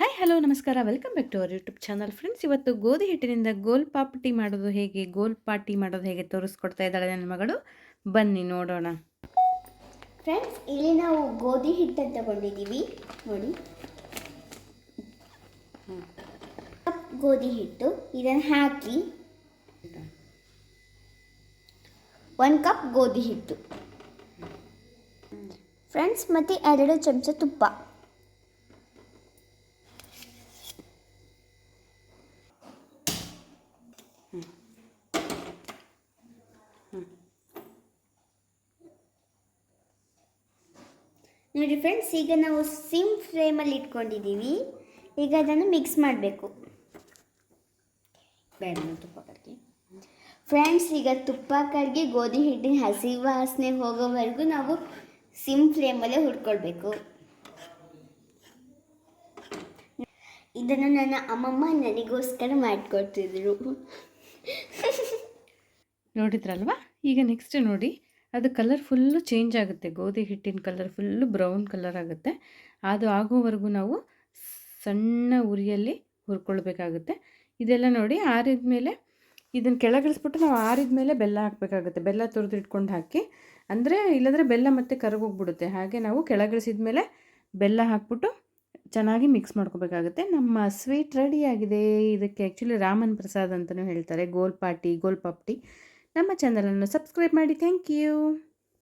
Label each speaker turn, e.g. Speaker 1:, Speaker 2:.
Speaker 1: Hi hello ನಮಸ್ಕಾರ. Welcome back to our YouTube channel friends ಇವತ್ತು ಗೋಧಿ ಹಿಟ್ಟಿನಿಂದ ಗೋಲ್ ಪಾಪಟಿ ಮಾಡೋದು ಹೇಗೆ? ಗೋಲ್ ಪಾಟಿ ಮಾಡೋದು ಹೇಗೆ ತೋರಿಸ್ಕೊಡ್ತಾ ಇದ್ದಾಳೆ ನನ್ನ ಮಗಳು? ಬನ್ನಿ ನೋಡೋಣ.
Speaker 2: ಫ್ರೆಂಡ್ಸ್ ಇಲ್ಲಿ ನಾವು ಗೋಧಿ ಹಿಟ್ಟನ್ನು ತಗೊಂಡಿದ್ದೀವಿ. ನೋಡಿ. ಗೋಧಿ ಹಿಟ್ಟು. ಇದನ್ನು ಹಾಕಿ. ಒಂದು ಕಪ್ ಗೋಧಿ ಹಿಟ್ಟು. ಫ್ರೆಂಡ್ಸ್ ಮತ್ತು ಎರಡು ಚಮಚ ತುಪ್ಪ. ನೋಡಿ ಫ್ರೆಂಡ್ಸ್ ಈಗ ನಾವು ಸಿಮ್ ಫ್ಲೇಮಲ್ಲಿ ಇಟ್ಕೊಂಡಿದ್ದೀವಿ. ಈಗ ಅದನ್ನು ಮಿಕ್ಸ್ ಮಾಡಬೇಕು. ಬೇಡ ತುಪ್ಪ ಫ್ರೆಂಡ್ಸ್ ಈಗ ತುಪ್ಪ ಕರ್ಗಿ ಗೋಧಿ ಹಿಟ್ಟಿನ ಹಸಿ ವಾಸನೆ ಹೋಗೋವರೆಗೂ ನಾವು ಸಿಮ್ ಫ್ಲೇಮಲ್ಲೇ ಹುಡ್ಕೊಳ್ಬೇಕು ಇದನ್ನು ನನ್ನ ಅಮ್ಮಮ್ಮ ನನಗೋಸ್ಕರ ಮಾಡಿಕೊಡ್ತಿದ್ರು.
Speaker 1: ನೋಡಿದ್ರಲ್ವಾ? ಈಗ ನೆಕ್ಸ್ಟ್ ನೋಡಿ, ಅದು ಕಲರ್ ಫುಲ್ಲು ಚೇಂಜ್ ಆಗುತ್ತೆ. ಗೋಧಿ ಹಿಟ್ಟಿನ ಕಲರ್ ಫುಲ್ಲು ಬ್ರೌನ್ ಕಲರ್ ಆಗುತ್ತೆ. ಅದು ಆಗೋವರೆಗೂ ನಾವು ಸಣ್ಣ ಉರಿಯಲ್ಲಿ ಹುರ್ಕೊಳ್ಬೇಕಾಗುತ್ತೆ. ಇದೆಲ್ಲ ನೋಡಿ ಆರಿದ ಮೇಲೆ ಇದನ್ನು ಕೆಳಗಿಳಿಸ್ಬಿಟ್ಟು ನಾವು ಆರಿದ ಮೇಲೆ ಬೆಲ್ಲ ಹಾಕಬೇಕಾಗುತ್ತೆ. ಬೆಲ್ಲ ತುರಿದು ಇಟ್ಕೊಂಡು ಹಾಕಿ, ಅಂದರೆ ಇಲ್ಲಾಂದರೆ ಬೆಲ್ಲ ಮತ್ತೆ ಕರಗೋಗ್ಬಿಡುತ್ತೆ. ಹಾಗೆ ನಾವು ಕೆಳಗಿಳಿಸಿದ ಮೇಲೆ ಬೆಲ್ಲ ಹಾಕ್ಬಿಟ್ಟು ಚೆನ್ನಾಗಿ ಮಿಕ್ಸ್ ಮಾಡ್ಕೋಬೇಕಾಗುತ್ತೆ. ನಮ್ಮ ಸ್ವೀಟ್ ರೆಡಿಯಾಗಿದೆ ಇದಕ್ಕೆ ಆ್ಯಕ್ಚುಲಿ ರಾಮನ್ ಪ್ರಸಾದ್ ಅಂತಲೂ ಹೇಳ್ತಾರೆ. ಗೋಲ್ ಪಾಟಿ ಗೋಲ್ ಪಾಪ್ಟಿ ನಮ್ಮ ಚಾನಲನ್ನು ಸಬ್ಸ್ಕ್ರೈಬ್ ಮಾಡಿ. Thank you